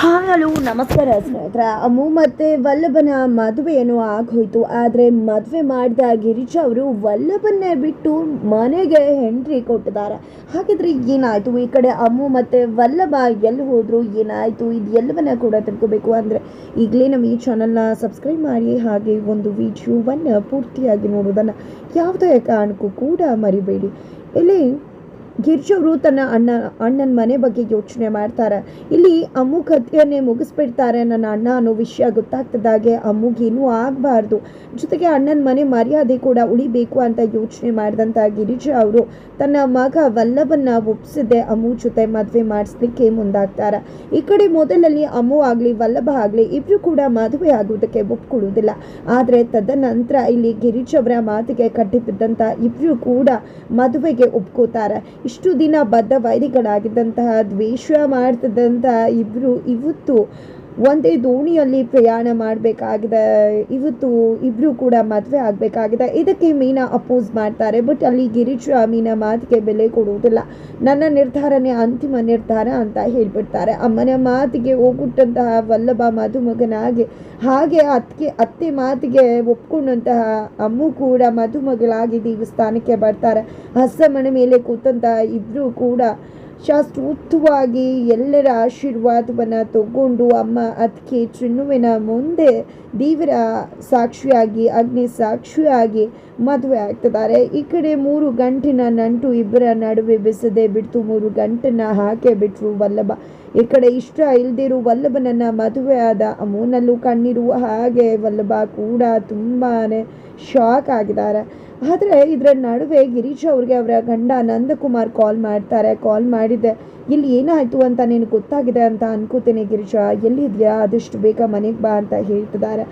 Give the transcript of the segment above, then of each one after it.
Hi hello, ನಮಸ್ಕಾರ ಸ್ನೇಹಿತರ. ಅಮ್ಮು ಮತ್ತು ವಲ್ಲಭನ ಮದುವೆಯನ್ನು ಆಗೋಯ್ತು. ಆದರೆ ಮದುವೆ ಮಾಡಿದ ಗಿರೀಶ್ ಅವರು ವಲ್ಲಭನ್ನೇ ಬಿಟ್ಟು ಮನೆಗೆ ಎಂಟ್ರಿ ಕೊಟ್ಟಿದ್ದಾರೆ. ಹಾಗಿದ್ರೆ ಏನಾಯಿತು? ಈ ಕಡೆ ಅಮ್ಮು ಮತ್ತು ವಲ್ಲಭ ಎಲ್ಲಿ ಹೋದ್ರು ಏನಾಯಿತು? ಇದು ಎಲ್ಲವನ್ನ ಕೂಡ ತಿಳ್ಕೋಬೇಕು ಅಂದರೆ ಈಗಲೇ ನಮ್ಮ ಈ ಚಾನಲ್ನ ಸಬ್ಸ್ಕ್ರೈಬ್ ಮಾಡಿ, ಹಾಗೆ ಒಂದು ವಿಡಿಯೋವನ್ನು ಪೂರ್ತಿಯಾಗಿ ನೋಡೋದನ್ನು ಯಾವುದೇ ಕಾರಣಕ್ಕೂ ಕೂಡ ಮರಿಬೇಡಿ. ಇಲ್ಲಿ ಗಿರ್ಜ್ ಅವರು ತನ್ನ ಅಣ್ಣ, ಅಣ್ಣನ ಮನೆ ಬಗ್ಗೆ ಯೋಚನೆ ಮಾಡ್ತಾರೆ. ಇಲ್ಲಿ ಅಮ್ಮು ಕಥೆಯನ್ನೇ ಮುಗಿಸ್ಬಿಡ್ತಾರೆ. ನನ್ನ ಅಣ್ಣ ಅನ್ನೋ ವಿಷಯ ಗೊತ್ತಾಗ್ತದಾಗೆ ಅಮ್ಮುಗೇನೂ ಆಗಬಾರ್ದು. ಜೊತೆಗೆ ಅಣ್ಣನ ಮನೆ ಮರ್ಯಾದೆ ಕೂಡ ಉಳಿಬೇಕು ಅಂತ ಯೋಚನೆ ಮಾಡಿದಂಥ ಗಿರಿಜ ಅವರು ತನ್ನ ಮಗ ವಲ್ಲಭನ್ನ ಒಪ್ಸಿದೆ. ಅಮ್ಮು ಜೊತೆ ಮದುವೆ ಮಾಡಿಸ್ಲಿಕ್ಕೆ ಮುಂದಾಗ್ತಾರೆ. ಈ ಕಡೆ ಮೊದಲಲ್ಲಿ ಅಮ್ಮು ಆಗಲಿ, ವಲ್ಲಭ ಆಗಲಿ ಇಬ್ಬರು ಕೂಡ ಮದುವೆ ಆಗುವುದಕ್ಕೆ ಒಪ್ಕೊಳ್ಳೋದಿಲ್ಲ ಆದರೆ ತದನಂತರ ಇಲ್ಲಿ ಗಿರಿಜ್ ಅವರ ಮಾತಿಗೆ ಕಟ್ಟಿಬಿದ್ದಂಥ ಇಬ್ಬರು ಕೂಡ ಮದುವೆಗೆ ಒಪ್ಕೋತಾರೆ. ಇಷ್ಟು ದಿನ ಬದ್ಧ ವೈರಿಗಳಾಗಿದ್ದಂತಹ ದ್ವೇಷ ಮಾಡ್ತಿದ್ದಂತಹ ಇಬ್ಬರು ಇವತ್ತು ಒಂದೇ ದೋಣಿಯಲ್ಲಿ ಪ್ರಯಾಣ ಮಾಡಬೇಕಾಗಿದೆ. ಇವತ್ತು ಇಬ್ರು ಕೂಡ ಮದುವೆ ಆಗಬೇಕಾಗಿದೆ. ಇದಕ್ಕೆ ಮೀನಾ ಅಪೋಸ್ ಮಾಡ್ತಾರೆ ಬಟ್ ಅಲ್ಲಿ ಗಿರೀಶ್ ಮೀನಾ ಮಾತಿಗೆ ಬೆಲೆ ಕೊಡುವುದಿಲ್ಲ. ನನ್ನ ನಿರ್ಧಾರನೇ ಅಂತಿಮ ನಿರ್ಧಾರ ಅಂತ ಹೇಳ್ಬಿಡ್ತಾರೆ. ಅಮ್ಮನ ಮಾತಿಗೆ ಹೋಗುಟ್ಟಂತಹ ವಲ್ಲಭ ಮಧುಮಗನಾಗಿ ಹಾಗೆ ಅತ್ತಿಗೆ, ಅತ್ತೆ ಮಾತಿಗೆ ಒಪ್ಕೊಂಡಂತಹ ಅಮ್ಮು ಕೂಡ ಮಧುಮಗಳಾಗಿ ದೇವಸ್ಥಾನಕ್ಕೆ ಬರ್ತಾರೆ. ಹಸಮಣ ಮೇಲೆ ಕೂತಂತಹ ಇಬ್ರು ಕೂಡ ಶಾಸ್ತ್ರೋಕ್ತವಾಗಿ ಎಲ್ಲರ ಆಶೀರ್ವಾದವನ್ನು ತಗೊಂಡು ಅಮ್ಮ ಅದಕ್ಕೆ ಚಿನ್ನುವಿನ ಮುಂದೆ ದೇವರ ಸಾಕ್ಷಿಯಾಗಿ, ಅಗ್ನಿ ಸಾಕ್ಷಿಯಾಗಿ ಮದುವೆ ಆಗ್ತಿದ್ದಾರೆ. ಈ ಕಡೆ ಮೂರು ಗಂಟಿನ ನಂಟು ಇಬ್ಬರ ನಡುವೆ ಬಿಸದೆ ಬಿಡ್ತು. ಮೂರು ಗಂಟನ್ನ ಹಾಕೇ ಬಿಟ್ಟರು ವಲ್ಲಭ. ಈ ಕಡೆ ಇಷ್ಟ ಇಲ್ದಿರು ವಲ್ಲಭನನ್ನ ಆದ ಅಮ್ಮನಲ್ಲೂ ಕಣ್ಣಿರುವ ಹಾಗೆ ವಲ್ಲಭ ಕೂಡ ತುಂಬಾ ಶಾಕ್ ಆಗಿದ್ದಾರೆ. ಆದರೆ ಇದರ ನಡುವೆ ಗಿರೀಶ್ ಅವ್ರಿಗೆ ಅವರ ಗಂಡ ನಂದಕುಮಾರ್ ಕಾಲ್ ಮಾಡ್ತಾರೆ. ಕಾಲ್ ಮಾಡಿದ್ದೆ, ಇಲ್ಲಿ ಏನಾಯಿತು ಅಂತ ನಿನಗೆ ಗೊತ್ತಾಗಿದೆ ಅಂತ ಅನ್ಕೋತೀನಿ ಗಿರೀಶ. ಎಲ್ಲಿದ್ಯಾ? ಆದಷ್ಟು ಬೇಗ ಮನೆಗೆ ಬಾ ಅಂತ ಹೇಳ್ತಿದ್ದಾರೆ.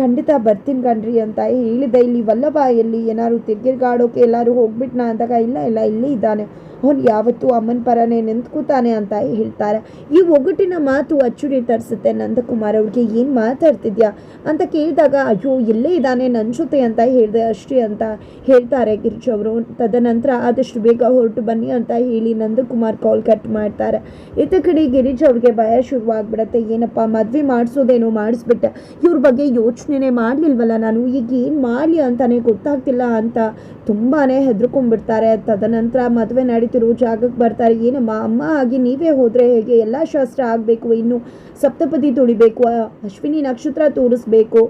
ಖಂಡಿತ ಬರ್ತೀನಿ ಕಣ್ರಿ ಅಂತ ಹೇಳಿದೆ ಇಲ್ಲಿ ವಲ್ಲಭ, ಎಲ್ಲಿ ಏನಾದ್ರು ತಿರ್ಗಿರ್ಗಾಡೋಕೆ ಎಲ್ಲರೂ ಹೋಗ್ಬಿಟ್ನಾ ಅಂದಾಗ ಇಲ್ಲ ಇಲ್ಲ, ಇಲ್ಲಿ ಇದ್ದಾನೆ. ಅವನು ಯಾವತ್ತೂ ಅಮ್ಮನ ಪರನೇ ನಿಂತ್ಕೋತಾನೆ ಅಂತ ಹೇಳ್ತಾರೆ. ಈ ಒಗಟಿನ ಮಾತು ಅಚ್ಚುಡಿ ತರಿಸುತ್ತೆ ನಂದಕುಮಾರ್ ಅವ್ರಿಗೆ. ಏನು ಮಾತಾಡ್ತಿದ್ಯಾ ಅಂತ ಕೇಳಿದಾಗ, ಅಯ್ಯೋ ಎಲ್ಲೇ ಇದ್ದಾನೆ ನನ್ನ ಜೊತೆ ಅಂತ ಹೇಳಿದೆ ಅಷ್ಟೇ ಅಂತ ಹೇಳ್ತಾರೆ ಗಿರೀಶ್ ಅವರು. ತದನಂತರ ಆದಷ್ಟು ಬೇಗ ಹೊರಟು ಬನ್ನಿ ಅಂತ ಹೇಳಿ ನಂದಕುಮಾರ್ ಕಾಲ್ ಕಟ್ ಮಾಡ್ತಾರೆ. ಇತ್ತ ಕಡೆ ಗಿರೀಶ್ ಅವ್ರಿಗೆ ಭಯ ಶುರುವಾಗ್ಬಿಡತ್ತೆ. ಏನಪ್ಪ, ಮದುವೆ ಮಾಡಿಸೋದೇನೋ ಮಾಡಿಸ್ಬಿಟ್ಟೆ. ಇವ್ರ ಬಗ್ಗೆ ಯೋಚನೆನೇ ಮಾಡಲಿಲ್ವಲ್ಲ ನಾನು? ಈಗ ಏನು ಮಾಡಲಿ ಅಂತಾನೆ ಗೊತ್ತಾಗ್ತಿಲ್ಲ ಅಂತ ತುಂಬಾ ಹೆದರ್ಕೊಂಡ್ಬಿಡ್ತಾರೆ. ತದನಂತರ ಮದುವೆ ನಡೀತಿರೋ ಜಾಗಕ್ಕೆ ಬರ್ತಾರೆ. ಏನಮ್ಮ, ಅಮ್ಮ ಆಗಿ ನೀವೇ ಹೋದರೆ ಹೇಗೆ? ಎಲ್ಲ ಶಾಸ್ತ್ರ ಆಗಬೇಕು, ಇನ್ನು ಸಪ್ತಪದಿ ತುಳಿಬೇಕು ಅಶ್ವಿನಿ ನಕ್ಷತ್ರ ತೋರಿಸ್ಬೇಕು.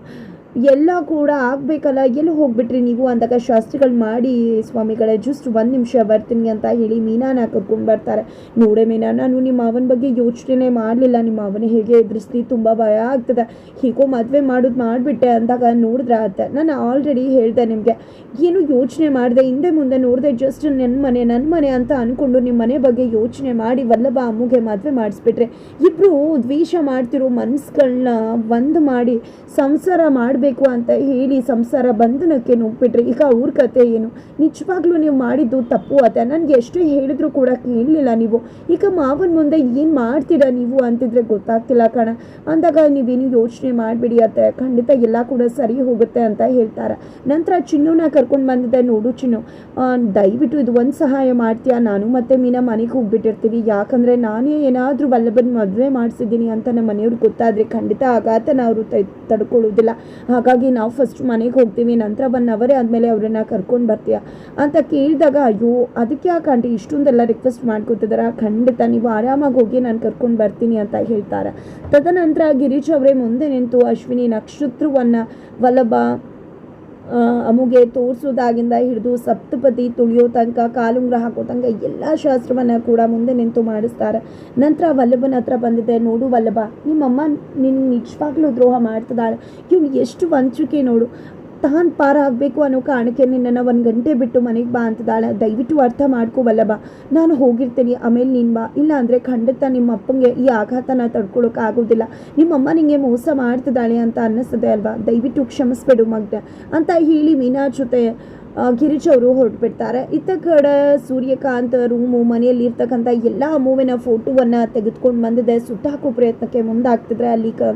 ಎಲ್ಲ ಕೂಡ ಆಗಬೇಕಲ್ಲ? ಎಲ್ಲಿ ಹೋಗ್ಬಿಟ್ರಿ ನೀವು? ಅಂದಾಗ ಶಾಸ್ತ್ರಿಗಳು ಮಾಡಿ, ಸ್ವಾಮಿಗಳೇ ಜಸ್ಟ್ ಒಂದು ನಿಮಿಷ ಬರ್ತೀನಿ ಅಂತ ಹೇಳಿ ಮೀನಾನ ಕರ್ಕೊಂಡು ಬರ್ತಾರೆ. ನೋಡೆ ಮೀನಾ, ನಾನು ನಿಮ್ಮ ಅವನ ಬಗ್ಗೆ ಯೋಚನೆ ಮಾಡಲಿಲ್ಲ. ನಿಮ್ಮ ಅವನ ಹೇಗೆ ಎದುರಿಸ್ಲಿ ತುಂಬ ಭಯ ಆಗ್ತದೆ. ಹೀಗೋ ಮದುವೆ ಮಾಡೋದು ಮಾಡಿಬಿಟ್ಟೆ ಅಂದಾಗ ನೋಡಿದ್ರೆ ಆತ ನಾನು ಆಲ್ರೆಡಿ ಹೇಳಿದೆ ನಿಮಗೆ. ಏನು ಯೋಚನೆ ಮಾಡಿದೆ? ಹಿಂದೆ ಮುಂದೆ ನೋಡಿದೆ ಜಸ್ಟ್ ನನ್ನ ಮನೆ ನನ್ನ ಮನೆ ಅಂತ ಅಂದ್ಕೊಂಡು ನಿಮ್ಮ ಮನೆ ಬಗ್ಗೆ ಯೋಚನೆ ಮಾಡಿ ವಲ್ಲಭ ಅಮ್ಮಗೆ ಮದುವೆ ಮಾಡಿಸ್ಬಿಟ್ರೆ. ಇಬ್ಬರು ದ್ವೇಷ ಮಾಡ್ತಿರೋ ಮನಸ್ಸುಗಳನ್ನ ಒಂದು ಮಾಡಿ, ಸಂಸಾರ ಮಾಡಬೇಕು ಅಂತ ಹೇಳಿ ಸಂಸಾರ ಬಂಧನಕ್ಕೆ ನುಗ್ಬಿಟ್ರಿ. ಈಗ ಅವ್ರ ಕತೆ ಏನು? ನಿಜವಾಗ್ಲೂ ನೀವು ಮಾಡಿದ್ದು ತಪ್ಪು ಅಂತ ನನಗೆ ಎಷ್ಟು ಹೇಳಿದ್ರು ಕೂಡ ಕೇಳಲಿಲ್ಲ ನೀವು. ಈಗ ಮಾವನ ಮುಂದೆ ಏನು ಮಾಡ್ತೀರಾ ನೀವು ಅಂತಿದ್ರೆ ಗೊತ್ತಾಗ್ತಿಲ್ಲ ಕಣ. ಅಂದಾಗ ನೀವೇನು ಯೋಚನೆ ಮಾಡಿಬಿಡಿ ಅತ್ತೆ. ಖಂಡಿತ ಎಲ್ಲ ಕೂಡ ಸರಿ ಹೋಗುತ್ತೆ ಅಂತ ಹೇಳ್ತಾರೆ. ನಂತರ ಚಿನ್ನುನ ಕರ್ಕೊಂಡು ಬಂದಿದ್ದೆ ನೋಡು ಚಿನ್ನು. ದಯವಿಟ್ಟು ಇದು ಒಂದು ಸಹಾಯ ಮಾಡ್ತೀಯಾ? ನಾನು ಮತ್ತೆ ಮೀನಾ ಮನೆಗೆ ಹೋಗ್ಬಿಟ್ಟಿರ್ತೀವಿ. ಯಾಕಂದರೆ ನಾನೇ ಏನಾದರೂ ವಲ್ಲಭನ ಮದುವೆ ಮಾಡಿಸಿದ್ದೀನಿ ಅಂತ ನಮ್ಮ ಮನೆಯವ್ರಿಗೆ ಗೊತ್ತಾದರೆ ಖಂಡಿತ ಆಘಾತನ ಅವರು ತಡ್ಕೊಳ್ಳೋದಿಲ್ಲ ಹಾಗಾಗಿ ನಾವು ಫಸ್ಟ್ ಮನೆಗೆ ಹೋಗ್ತೀವಿ, ನಂತರ ಒನ್ ಅವರೇ ಆದಮೇಲೆ ಅವರನ್ನು ಕರ್ಕೊಂಡು ಬರ್ತೀಯ? ಅಂತ ಕೇಳಿದಾಗ, ಅಯ್ಯೋ, ಅದಕ್ಕೆ ಯಾಕೆ ಆಂಟಿ ಇಷ್ಟೊಂದೆಲ್ಲ ರಿಕ್ವೆಸ್ಟ್ ಮಾಡ್ಕೊತಿದಾರ. ಖಂಡಿತ ನೀವು ಆರಾಮಾಗಿ ಹೋಗಿ ನಾನು ಕರ್ಕೊಂಡು ಬರ್ತೀನಿ ಅಂತ ಹೇಳ್ತಾರೆ. ತದನಂತರ ಗಿರೀಶ್ ಅವರೇ ಮುಂದೆ ನಿಂತು ಅಶ್ವಿನಿ ನಕ್ಷತ್ರವನ್ನು, ವಲ್ಲಭ ಆ, ಅಮ್ಮಗೆ ತೋರಿಸೋದಾಗಿಂದ ಹಿಡಿದು ಸಪ್ತಪದಿ ತುಳಿಯೋ ತನಕ ಕಾಲುಂಗ್ರ ಹಾಕೋ ತನಕ ಎಲ್ಲ ಶಾಸ್ತ್ರವನ್ನು ಕೂಡ ಮುಂದೆ ನಿಂತು ಮಾಡಿಸ್ತಾರೆ. ನಂತರ ವಲ್ಲಭನ ಹತ್ರ ಬಂದಿದೆ ನೋಡು ವಲ್ಲಭ ನಿಮ್ಮಮ್ಮ ನಿನ್ನ ನಿಜವಾಗ್ಲೂ ದ್ರೋಹ ಮಾಡ್ತಿದ್ದಾಳೆ. ಇವ್ನು ಎಷ್ಟು ವಂಚಿಕೆ ನೋಡು. ತಾನು ಪಾರ ಆಗಬೇಕು ಅನ್ನೋ ಕಾರಣಕ್ಕೆ ನಿನ್ನನ್ನು ಒಂದು ಗಂಟೆ ಬಿಟ್ಟು ಮನೆಗೆ ಬಾ ಅಂತಿದ್ದಾಳೆ. ದಯವಿಟ್ಟು ಅರ್ಥ ಮಾಡ್ಕೋಬಲ್ಲ ಬಾ ನಾನು ಹೋಗಿರ್ತೀನಿ. ಆಮೇಲೆ ನೀನು ಬಾ. ಇಲ್ಲ ಅಂದರೆ ಖಂಡಿತ ನಿಮ್ಮ ಅಪ್ಪಂಗೆ ಈ ಆಘಾತನ ತಡ್ಕೊಳಕ್ಕೆ ಆಗೋದಿಲ್ಲ. ನಿಮ್ಮಮ್ಮ ನಿಂಗೆ ಮೋಸ ಮಾಡ್ತಿದ್ದಾಳೆ ಅಂತ ಅನ್ನಿಸ್ತದೆ ಅಲ್ವಾ? ದಯವಿಟ್ಟು ಕ್ಷಮಿಸ್ಬೇಡು ಮಗ್ನ. ಅಂತ ಹೇಳಿ ಮೀನಾ ಜೊತೆ ಗಿರೀಶ್ ಅವರು ಹೊರಟುಬಿಡ್ತಾರೆ. ಇತ್ತ ಕಡೆ ಸೂರ್ಯಕಾಂತ್ ರೂಮು ಮನೆಯಲ್ಲಿ ಇರ್ತಕ್ಕಂಥ ಎಲ್ಲ ಮೂವಿನ ಫೋಟೋವನ್ನು ತೆಗೆದುಕೊಂಡು ಬಂದಿದೆ. ಸುಟ್ಟಾಕೋ ಪ್ರಯತ್ನಕ್ಕೆ ಮುಂದಾಗ್ತಿದ್ರೆ ಅಲ್ಲಿ ಕ,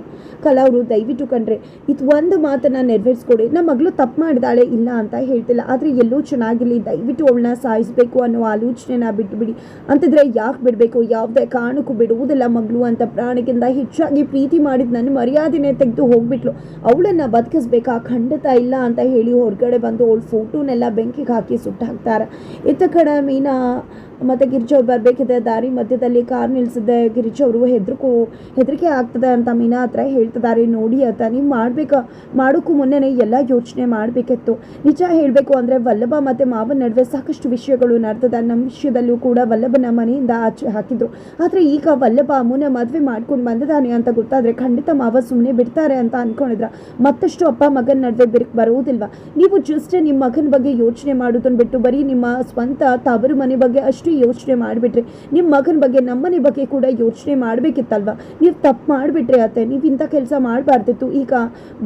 ಕಲಾ ದಯವಿಟ್ಟು ಕಂಡ್ರೆ ಇದು ಒಂದು ಮಾತನ್ನು ನೆರವೇರಿಸ್ಕೊಡಿ. ನಮ್ಮ ಮಗಳು ತಪ್ಪು ಮಾಡಿದಾಳೆ, ಇಲ್ಲ ಅಂತ ಹೇಳ್ತಿಲ್ಲ. ಆದರೆ ಎಲ್ಲೂ ಚೆನ್ನಾಗಿರಲಿ, ದಯವಿಟ್ಟು ಅವಳನ್ನ ಸಾಯಿಸಬೇಕು ಅನ್ನೋ ಆಲೋಚನೆನ ಬಿಟ್ಟುಬಿಡಿ ಅಂತಿದ್ರೆ ಯಾಕೆ ಬಿಡಬೇಕು? ಯಾವುದೇ ಕಾರಣಕ್ಕೂ ಬಿಡುವುದಿಲ್ಲ ಮಗಳು ಅಂತ ಪ್ರಾಣಿಗಿಂತ ಹೆಚ್ಚಾಗಿ ಪ್ರೀತಿ ಮಾಡಿದ ನನ್ನ ಮರ್ಯಾದೆನೇ ತೆಗೆದು ಹೋಗ್ಬಿಟ್ಲು. ಅವಳನ್ನು ಬದುಕಿಸ್ಬೇಕಾ? ಖಂಡಿತ ಇಲ್ಲ ಅಂತ ಹೇಳಿ ಹೊರಗಡೆ ಬಂದು ಅವಳ ಫೋಟೋನೆಲ್ಲ ಬೆಂಕಿಗೆ ಹಾಕಿ ಸುಟ್ಟು ಹಾಕ್ತಾರೆ ಇತ್ತ ಕಡೆ ಮೀನಾ ಮತ್ತು ಗಿರಿಜವ್ರು ಬರಬೇಕಿದೆ, ದಾರಿ ಮಧ್ಯದಲ್ಲಿ ಕಾರ್ ನಿಲ್ಲಿಸಿದೆ ಗಿರಿಜವರು ಹೆದರ್ಕೋ, ಹೆದರಿಕೆ ಆಗ್ತದೆ ಅಂತ ಮೀನಾ ಹತ್ರ ಹೇಳ್ತಿದ್ದಾರೆ. ನೋಡಿ ಅಂತ ನೀವು ಮಾಡಬೇಕು ಮಾಡೋಕ್ಕೂ ಮುನ್ನೆನೇ ಎಲ್ಲ ಯೋಚನೆ ಮಾಡಬೇಕಿತ್ತು. ನಿಜ ಹೇಳಬೇಕು ಅಂದರೆ ವಲ್ಲಭ ಮತ್ತು ಮಾವನ ನಡುವೆ ಸಾಕಷ್ಟು ವಿಷಯಗಳು ನಡೆದಿದೆ. ನಮ್ಮ ವಿಷಯದಲ್ಲೂ ಕೂಡ ವಲ್ಲಭನ ಮನೆಯಿಂದ ಆಚೆ ಹಾಕಿದ್ರು. ಆದರೆ ಈಗ ವಲ್ಲಭ ಅಮ್ಮನ ಮದುವೆ ಮಾಡ್ಕೊಂಡು ಬಂದಿದ್ದಾನೆ ಅಂತ ಗೊತ್ತಾದರೆ ಖಂಡಿತ ಮಾವ ಸುಮ್ಮನೆ ಬಿಡ್ತಾರೆ ಅಂತ ಅಂದ್ಕೊಂಡಿದ್ರ ಮತ್ತಷ್ಟು ಅಪ್ಪ ಮಗನ ನಡುವೆ ಬಿರುಕು ಬರುವುದಿಲ್ವ ನೀವು ಜಸ್ಟ್ ನಿಮ್ಮ ಮಗನ ಬಗ್ಗೆ ಯೋಚನೆ ಮಾಡೋದನ್ನ ಬಿಟ್ಟು ಬರೀ ನಿಮ್ಮ ಸ್ವಂತ ತವರು ಮನೆ ಬಗ್ಗೆ ಅಷ್ಟು ಯೋಚನೆ ಮಾಡಿಬಿಟ್ರೆ, ನಿಮ್ಮ ಮಗನ ಬಗ್ಗೆ ನಮ್ಮನೆ ಬಗ್ಗೆ ಕೂಡ ಯೋಚನೆ ಮಾಡಬೇಕಿತ್ತಲ್ವ? ನೀವು ತಪ್ಪು ಮಾಡಿಬಿಟ್ರೆ ಅತ್ತೆ, ನೀವು ಇಂಥ ಕೆಲಸ ಮಾಡಬಾರ್ದಿತ್ತು. ಈಗ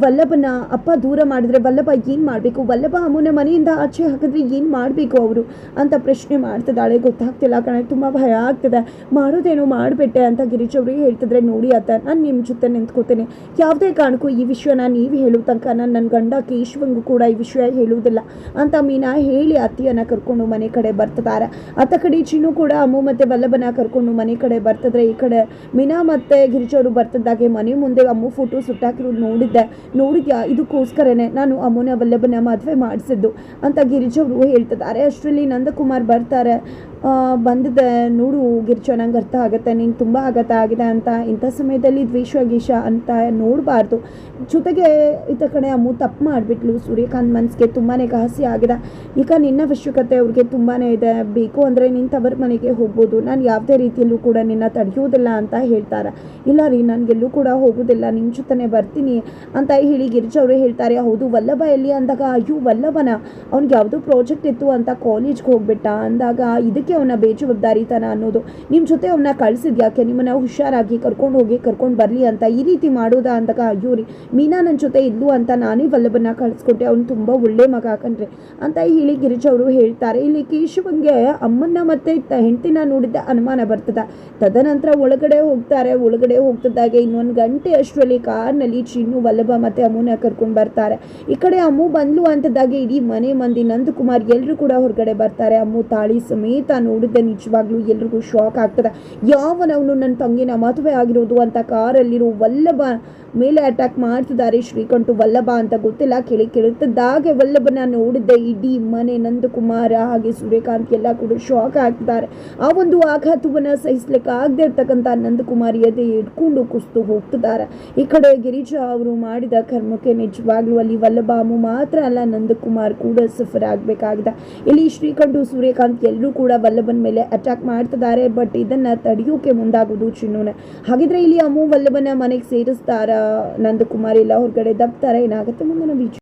ವಲ್ಲಭನ ಅಪ್ಪ ದೂರ ಮಾಡಿದ್ರೆ ವಲ್ಲಭ ಏನು ಮಾಡಬೇಕು? ವಲ್ಲಭ ಅಮ್ಮನ ಮನೆಯಿಂದ ಆಚೆ ಹಾಕಿದ್ರೆ ಏನು ಮಾಡಬೇಕು ಅವರು? ಅಂತ ಪ್ರಶ್ನೆ ಮಾಡ್ತಿದ್ದಾಳೆ. ಗೊತ್ತಾಗ್ತಿಲ್ಲ ಕಣೆ, ತುಂಬ ಭಯ ಆಗ್ತದೆ. ಮಾಡೋದೇನೋ ಮಾಡಿಬಿಟ್ಟೆ ಅಂತ ಗಿರೀಶ್ ಅವರಿಗೆ ಹೇಳ್ತಿದ್ರೆ, ನೋಡಿ ಅತ್ತ, ನಾನು ನಿಮ್ಮ ಜೊತೆ ನಿಂತ್ಕೋತೇನೆ. ಯಾವುದೇ ಕಾರಣಕ್ಕೂ ಈ ವಿಷಯನ ನೀವು ಹೇಳೋ ತನಕ ನಾನು ನನ್ನ ಗಂಡ ಕೇಶವಂಗೂ ಕೂಡ ಈ ವಿಷಯ ಹೇಳುವುದಿಲ್ಲ. ಅಂತ ಮೀನಾ ಹೇಳಿ ಅತ್ತಿಯನ್ನು ಕರ್ಕೊಂಡು ಮನೆ ಕಡೆ ಬರ್ತಿದ್ದಾರೆ ಅತ್ತ ಕಡೆ ಚಿನ್ನು ಕೂಡ ಅಮ್ಮು ಮತ್ತು ವಲ್ಲಭನ ಕರ್ಕೊಂಡು ಮನೆ ಕಡೆ ಬರ್ತಿದ್ರೆ ಈ ಕಡೆ ಮೀನಾ ಮತ್ತು ಗಿರಿಜವರು ಬರ್ತಿದ್ದಾಗೆ ಮನೆ ಮುಂದೆ ಅಮ್ಮು ಫೋಟೋ ಸುಟ್ಟಾಕಿರೋದು ನೋಡಿದ್ದೆ. ನೋಡಿದ್ಯಾ? ಇದಕ್ಕೋಸ್ಕರನೇ ನಾನು ಅಮ್ಮನ ವಲ್ಲಭನ ಮದುವೆ ಮಾಡಿಸಿದ್ದು ಅಂತ ಗಿರಿಜವರು ಹೇಳ್ತಿದ್ದಾರೆ ಅಷ್ಟರಲ್ಲಿ ನಂದಕುಮಾರ್ ಬರ್ತಾರೆ. ಆ, ಬಂದಿದ್ದೆ ನೋಡು ಗಿರ್ಚ ನಂಗೆ ಅರ್ಥ ಆಗುತ್ತೆ. ನೀನು ತುಂಬ ಆಘಾತ ಆಗಿದೆ ಅಂತ. ಇಂಥ ಸಮಯದಲ್ಲಿ ದ್ವೇಷ ಗೀಷ ಅಂತ ನೋಡಬಾರ್ದು. ಜೊತೆಗೆ ಈತ ಕಡೆ ಅಮ್ಮು ತಪ್ಪು ಮಾಡಿಬಿಟ್ಲು. ಸೂರ್ಯಕಾಂತ್ ಮನಸ್ಸಿಗೆ ತುಂಬಾ ಘಾಸಿ ಆಗಿದೆ. ಈಗ ನಿನ್ನ ಅವಶ್ಯಕತೆ ಅವ್ರಿಗೆ ತುಂಬಾ ಇದೆ. ಬೇಕು ಅಂದರೆ ನಿನ್ನ ತವರ ಮನೆಗೆ ಹೋಗ್ಬೋದು. ನಾನು ಯಾವುದೇ ರೀತಿಯಲ್ಲೂ ಕೂಡ ನಿನ್ನ ತಡೆಯುವುದಿಲ್ಲ ಅಂತ ಹೇಳ್ತಾರೆ. ಇಲ್ಲ ರೀ, ನನಗೆಲ್ಲೂ ಕೂಡ ಹೋಗೋದಿಲ್ಲ. ನಿಮ್ಮ ಜೊತೆ ಬರ್ತೀನಿ ಅಂತ ಹೇಳಿ ಗಿರಿಜ ಅವರು ಹೇಳ್ತಾರೆ. ಹೌದು, ವಲ್ಲಭ ಎಲ್ಲಿ ಅಂದಾಗ, ಅಯ್ಯೋ, ವಲ್ಲಭನ. ಅವ್ನಿಗೆ ಯಾವುದೋ ಪ್ರಾಜೆಕ್ಟ್ ಇತ್ತು ಅಂತ ಕಾಲೇಜ್ಗೆ ಹೋಗ್ಬಿಟ್ಟ. ಅಂದಾಗ ಇದಕ್ಕೆ ಅವನ ಬೇಜವಾಬ್ದಾರಿತನ ಅನ್ನೋದು. ನಿಮ್ಮ ಜೊತೆ ಅವನ್ನ ಕಳಿಸಿದ್ಯಾಕೆ ನಿಮ್ಮನ್ನ ಹುಷಾರಾಗಿ ಕರ್ಕೊಂಡು ಹೋಗಿ, ಕರ್ಕೊಂಡು ಬರಲಿ ಅಂತ ಈ ರೀತಿ ಮಾಡೋದಾ ಅಂದಾಗ, ಅಯ್ಯೋ ರೀ, ಮೀನಾ ನನ್ನ ಜೊತೆ ಇದ್ಲು ಅಂತ ನಾನೇ ವಲ್ಲಭನ ಕಳಿಸ್ಕೊಟ್ಟೆ ಅವ್ನು ತುಂಬ ಒಳ್ಳೆ ಮಗ ಕಣ್ರಿ. ಅಂತ ಹೇಳಿ ಗಿರಿಜ ಅವರು ಹೇಳ್ತಾರೆ. ಇಲ್ಲಿ ಕೇಶವಂಗೆ ಅಮ್ಮನ್ನ ಮತ್ತೆ ಹೆಂಡತಿನ ನೋಡಿದ್ದ ಅನುಮಾನ ಬರ್ತದ. ತದನಂತರ ಒಳಗಡೆ ಹೋಗ್ತಾರೆ. ಒಳಗಡೆ ಹೋಗ್ತಿದ್ದಾಗೆ ಇನ್ನೊಂದು ಗಂಟೆ ಅಷ್ಟರಲ್ಲಿ ಕಾರ್ನಲ್ಲಿ ಚಿನ್ನು ವಲ್ಲಭ ಮತ್ತೆ ಅಮ್ಮನ ಕರ್ಕೊಂಡು ಬರ್ತಾರೆ. ಈ ಕಡೆ ಅಮ್ಮು ಬಂದ್ಲು ಅಂತದಾಗೆ ಇಡೀ ಮನೆ ಮಂದಿ ನಂದಕುಮಾರ್ ಎಲ್ಲರೂ ಕೂಡ ಹೊರಗಡೆ ಬರ್ತಾರೆ. ಅಮ್ಮು ತಾಳಿ ಸಮೇತ ನೋಡಿದ್ದೆ ನಿಜವಾಗ್ಲೂ ಎಲ್ರಿಗೂ ಶಾಕ್ ಆಗ್ತದೆ. ಯಾವನವನು ನನ್ನ ತಂಗಿನ ಮದುವೆ ಆಗಿರೋದು ಅಂತ ಕಾರಲ್ಲಿರೋ ವಲ್ಲಭ ಮೇಲೆ ಅಟ್ಯಾಕ್ ಮಾಡ್ತಿದ್ದಾರೆ ಶ್ರೀಕಂಠ. ವಲ್ಲಭ ಅಂತ ಗೊತ್ತಿಲ್ಲ. ಕೇಳಿ ಕೇಳುತ್ತಿದ್ದಾಗೆ ವಲ್ಲಭನ ನೋಡಿದ್ದೆ ಇಡೀ ಮನೆ ನಂದಕುಮಾರ ಹಾಗೆ ಸೂರ್ಯಕಾಂತ್ ಎಲ್ಲ ಕೂಡ ಶಾಕ್ ಆಗ್ತಾರೆ. ಆ ಒಂದು ಆಘಾತವನ್ನು ಸಹಿಸ್ಲಿಕ್ಕೆ ಆಗದೆ ಇರ್ತಕ್ಕಂಥ ನಂದಕುಮಾರಿ ಎದೆ ಇಟ್ಕೊಂಡು ಕುಸ್ತು ಹೋಗ್ತಿದ್ದಾರೆ. ಈ ಕಡೆ ಗಿರಿಜಾ ಅವರು ಮಾಡಿದ ಕರ್ಮಕ್ಕೆ ನಿಜವಾಗ್ಲೂ ಅಲ್ಲಿ ವಲ್ಲಭಾಮು ಮಾತ್ರ ಅಲ್ಲ, ನಂದಕುಮಾರ್ ಕೂಡ ಸಫರ್ ಆಗಬೇಕಾಗಿದೆ. ಇಲ್ಲಿ ಶ್ರೀಕಂಠು, ಸೂರ್ಯಕಾಂತ್ ಎಲ್ಲರೂ ಕೂಡ ವಲ್ಲಭನ ಮೇಲೆ ಅಟ್ಯಾಕ್ ಮಾಡ್ತಿದ್ದಾರೆ ಬಟ್ ಇದನ್ನ ತಡೆಯೋಕೆ ಮುಂದಾಗೋದು ಚಿನ್ನೋನೆ. ಹಾಗಿದ್ರೆ ಇಲ್ಲಿ ಅಮ್ಮು ವಲ್ಲಭನ ಮನೆಗೆ ಸೇರಿಸ್ತಾರ? ನಂದಕುಮಾರ್ ಎಲ್ಲ ಹೊರಗಡೆ ದಬ್ತಾರ. ಏನಾಗುತ್ತೆ ಮುಂದಿನ ಬೀಚ್